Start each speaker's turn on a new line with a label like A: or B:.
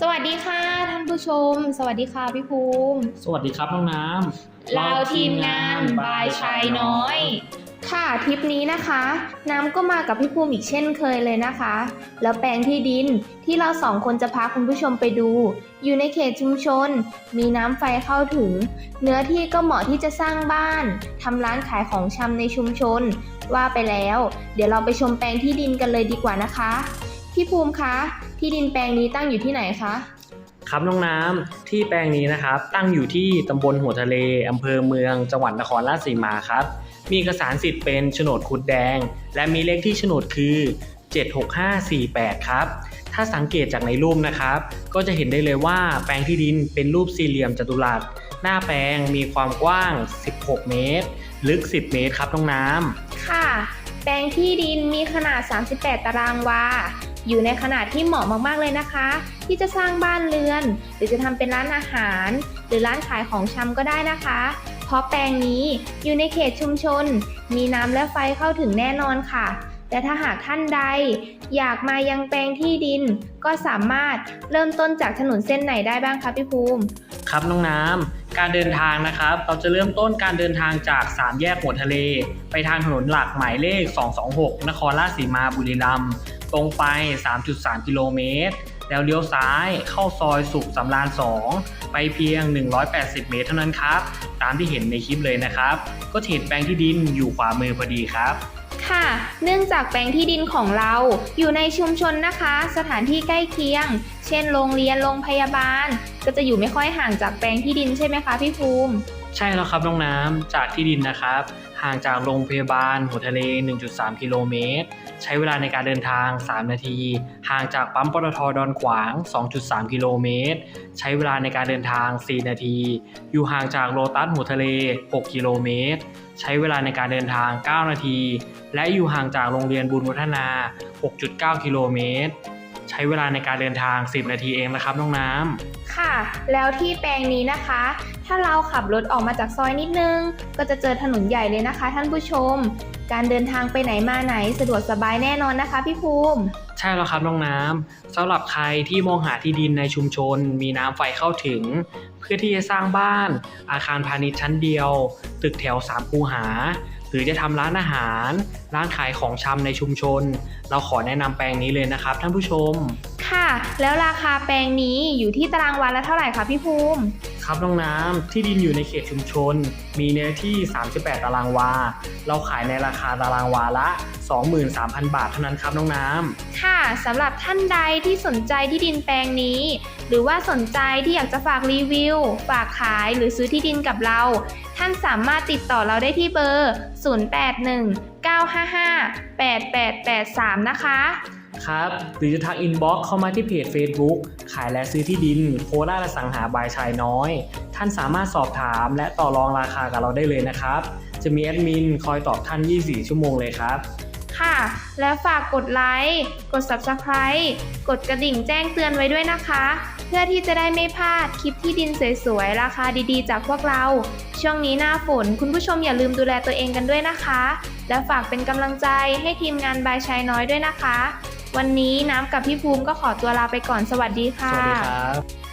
A: สวัสดีค่ะท่านผู้ชม สวัสดีค่ะพี่ภูมิ
B: สวัสดีครับน้องน้ำ
A: เราทีมงานบายชายน้อย ค่ะทริปนี้นะคะ น้ำก็มากับพี่ภูมิอีกเช่นเคยเลยนะคะ แล้วแปลงที่ดินที่เราสองคนจะพาคุณผู้ชมไปดู อยู่ในเขตชุมชน มีน้ำไฟเข้าถึง เนื้อที่ก็เหมาะที่จะสร้างบ้านทำร้านขายของชำในชุมชน ว่าไปแล้ว เดี๋ยวเราไปชมแปลงที่ดินกันเลยดีกว่านะคะ พี่ภูมิคะ ที่ดินแปลงนี้ตั้งอยู่ที่ไหนคะ
B: ครับน้องน้ำที่แปลงนี้นะครับ ตั้งอยู่ที่ตำบลหัวทะเลอำเภอเมือง จังหวัดนครราชสีมาครับ มีเอกสารสิทธิ์เป็นโฉนดขุดแดง และมีเลขที่โฉนดคือ 76548 ครับ ถ้าสังเกตจากในรูปนะครับ ก็จะเห็นได้เลยว่าแปลงที่ดินเป็นรูปสี่เหลี่ยมจัตุรัส หน้าแปลงมีความกว้าง 16 เมตร ลึก 10 เมตรครับน้องน้ำ
A: ค่ะ แปลงที่ดินมีขนาด 38 ตารางวา อยู่ในขนาดที่เหมาะมากๆเลยนะคะ ที่จะสร้างบ้านเรือน หรือจะทำเป็นร้านอาหาร หรือร้านขายของชำก็ได้นะคะ เพราะแปลงนี้อยู่ในเขตชุมชน มีน้ำและไฟเข้าถึงแน่นอนค่ะแต่ถ้าหากท่านใด อยากมายังแปลงที่ดิน ก็สามารถเริ่มต้นจากถนนเส้นไหนได้บ้างคะพี่ภูมิ
B: ครับน้องน้ำ การเดินทางนะครับ เราจะเริ่มต้นการเดินทางจาก 3 แยกหัวทะเล ไปทางถนนหลักหมายเลข 226 นครราชสีมาบุรีรัมย์ตรงไป 3.3 กิโลเมตร แล้วเลี้ยวซ้ายเข้าซอยสุขสำราญ 2 ไปเพียง 180 เมตรเท่านั้นครับ ตามที่เห็นในคลิปเลยนะครับ ก็เห็นแปลงที่ดินอยู่ขวามือพอดีครับ
A: ค่ะ เนื่องจากแปลงที่ดินของเราอยู่ในชุมชนนะคะ สถานที่ใกล้เคียง เช่น โรงเรียน โรงพยาบาล ก็จะอยู่ไม่ค่อยห่างจากแปลงที่ดินใช่ไหมคะพี่ภูมิ
B: ใช่แล้วครับน้องน้ำจากที่ดินนะครับ ห่างจากโรงพยาบาลหัวทะเล 1.3 กิโลเมตร ใช้เวลาในการเดินทาง 3 นาที ห่างจากปั๊มปตทดอนขวาง 2.3 กิโลเมตร ใช้เวลาในการเดินทาง 4 นาที อยู่ห่างจากโลตัสหัวทะเล 6 กิโลเมตร ใช้เวลาในการเดินทาง 9 นาที และอยู่ห่างจากโรงเรียนบุญวัฒนา 6.9 กิโลเมตร ใช้เวลาในการเดินทาง 10 นาทีเองนะครับน้องน้ำ
A: ค่ะ แล้วที่แปลงนี้นะคะ ถ้าเราขับรถออกมาจากซอยนิดนึง ก็จะเจอถนนใหญ่เลยนะคะ ท่านผู้ชม การเดินทางไปไหนมาไหนสะดวกสบายแน่นอนนะคะพี่ภูมิ
B: ใช่แล้วครับน้องน้ำสำหรับใครที่มองหาที่ดินในชุมชน มีน้ำไฟเข้าถึง เพื่อที่จะสร้างบ้าน อาคารพาณิชย์ชั้นเดียว ตึกแถวสามคูหา หรือจะทำร้านอาหาร ร้านขายของชำในชุมชน เราขอแนะนำแปลงนี้เลยนะครับ ท่านผู้ชม
A: ค่ะ แล้วราคาแปลงนี้อยู่ที่ตารางวาละเท่าไหร่คะพี่ภูมิ
B: ครับน้องน้ำที่ดินอยู่ในเขตชุมชนมีเนื้อที่ 38 ตารางวา เราขายในราคาตารางวาละ 23,000 บาทเท่านั้นครับน้องน้ำ
A: ค่ะสำหรับท่านใดที่สนใจที่ดินแปลงนี้ หรือว่าสนใจที่อยากจะฝากรีวิว ฝากขายหรือซื้อที่ดินกับเรา ท่านสามารถติดต่อเราได้ที่เบอร์ 0819558883 นะคะ
B: ครับหรือจะทักอินบ็อกซ์เข้ามาที่เพจ Facebook ขายและซื้อที่ดิน โคราชอสังหาบายชายน้อย ท่านสามารถสอบถาม และต่อรองราคากับเราได้เลยนะครับ จะมีแอดมินคอยตอบท่าน 24 ชั่วโมงเลยครับ
A: ค่ะ แล้วฝากกดไลค์ กด Subscribe กดกระดิ่งแจ้งเตือนไว้ด้วยนะคะ เพื่อที่จะได้ไม่พลาดคลิปที่ดินสวยๆ ราคาดีๆ จากพวกเรา ช่วงนี้หน้าฝนคุณผู้ชมอย่าลืมดูแลตัวเองกันด้วยนะคะ และฝากเป็นกำลังใจให้ทีมงานบายชายน้อยด้วยนะคะ วันนี้น้ำกับพี่ภูมิก็ขอตัวลาไปก่อนสวัสดี
B: ส
A: ค่ะ
B: วัสดีครับ